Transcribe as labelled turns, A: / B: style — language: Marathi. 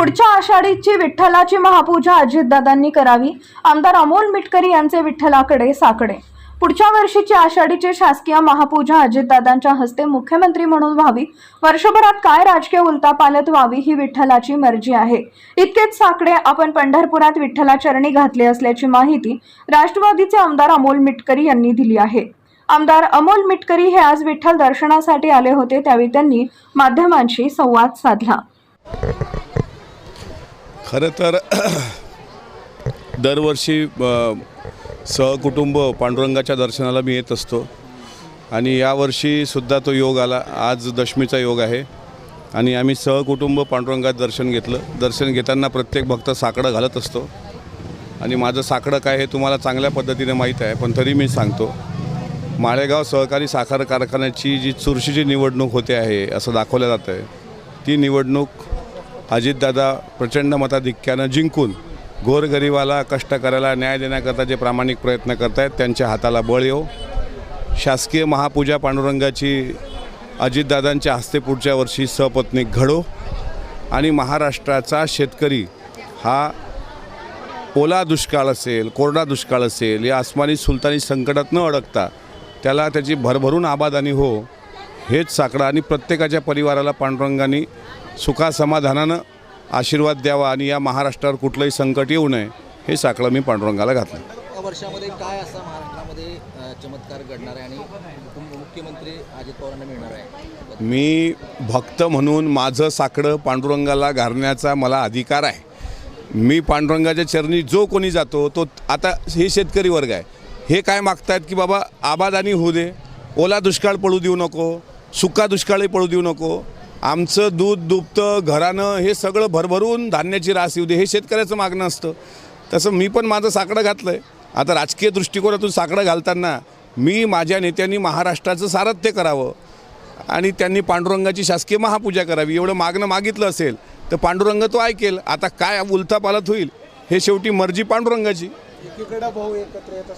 A: पुढच्या आषाढीची विठ्ठलाची महापूजा अजितदादांनी करावी. आमदार अमोल मिटकरी यांचे विठ्ठलाकडे साकडे. पुढच्या वर्षीची आषाढीची शासकीय महापूजा अजितदादांच्या हस्ते मुख्यमंत्री म्हणून व्हावी. वर्षभरात काय राजकीय उलतापालत व्हावी ही विठ्ठलाची मर्जी आहे. इतकेच साकडे आपण पंढरपुरात विठ्ठला चरणी घातले असल्याची माहिती राष्ट्रवादीचे आमदार अमोल मिटकरी यांनी दिली आहे. आमदार अमोल मिटकरी हे आज विठ्ठल दर्शनासाठी आले होते त्यावेळी त्यांनी माध्यमांशी संवाद साधला.
B: खरं तर दरवर्षी सहकुटुंब पांडुरंगाच्या दर्शनाला मी येत असतो. आणि यावर्षीसुद्धा तो योग आला. आज दशमीचा योग आहे. आणि आम्ही सहकुटुंब पांडुरंगात दर्शन घेतलं. दर्शन घेताना प्रत्येक भक्त साकडं घालत असतो. आणि माझं साकडं काय हे तुम्हाला चांगल्या पद्धतीने माहीत आहे पण तरी मी सांगतो. माळेगाव सहकारी साखर कारखान्याची जी चुरशीची निवडणूक होते आहे असं दाखवलं जातं आहे ती निवडणूक अजितदादा प्रचंड मताधिक्यानं जिंकून गोरगरिबाला कष्टकऱ्याला न्याय देण्याकरता जे प्रामाणिक प्रयत्न करत आहेत त्यांच्या हाताला बळ येऊ शासकीय महापूजा पांडुरंगाची अजितदादांच्या हस्ते पुढच्या वर्षी सपत्नीक घडो. आणि महाराष्ट्राचा शेतकरी हा ओला दुष्काळ असेल कोरडा दुष्काळ असेल या आसमानी सुलतानी संकटात न अडकता त्याला त्याची भरभरून आबादानी हो हेच साकडं. आणि प्रत्येकाच्या परिवाराला पांडुरंगाने सुखासमाधानानं आशीर्वाद द्यावा आणि या महाराष्ट्रावर कुठलंही संकट येऊ नये हे साकडं मी पांडुरंगाला घातलं
C: वर्षामध्ये काय असा महाराष्ट्रामध्ये चमत्कार घडणार आहे आणि मुख्य- मुख्यमंत्री अजित पवारांना मिळणार आहे?
B: मी भक्त म्हणून माझं साकडं पांडुरंगाला घालण्याचा मला अधिकार आहे. मी पांडुरंगाच्या चरणी जो कोणी जातो तो आता हे शेतकरी वर्ग आहे. हे काय मागतायत की बाबा आबादानी होऊ दे ओला दुष्काळ पडू देऊ नको सुका दुष्काळही पडू देऊ नको आमचं दूध दुभतं घरानं हे सगळं भरभरून धान्याची रास येऊ दे हे शेतकऱ्याचं मागणं असतं. तसं मी पण माझं साकडं घातलं आहे आता राजकीय दृष्टिकोनातून साकडं घालताना मी माझ्या नेत्यांनी महाराष्ट्राचं सारथ्य करावं आणि त्यांनी पांडुरंगाची शासकीय महापूजा करावी. एवढं मागणं मागितलं असेल तर पांडुरंग तो ऐकेल. आता काय उलथापालत होईल हे शेवटी मर्जी पांडुरंगाची.
D: एकीकडे भाऊ एकत्र येत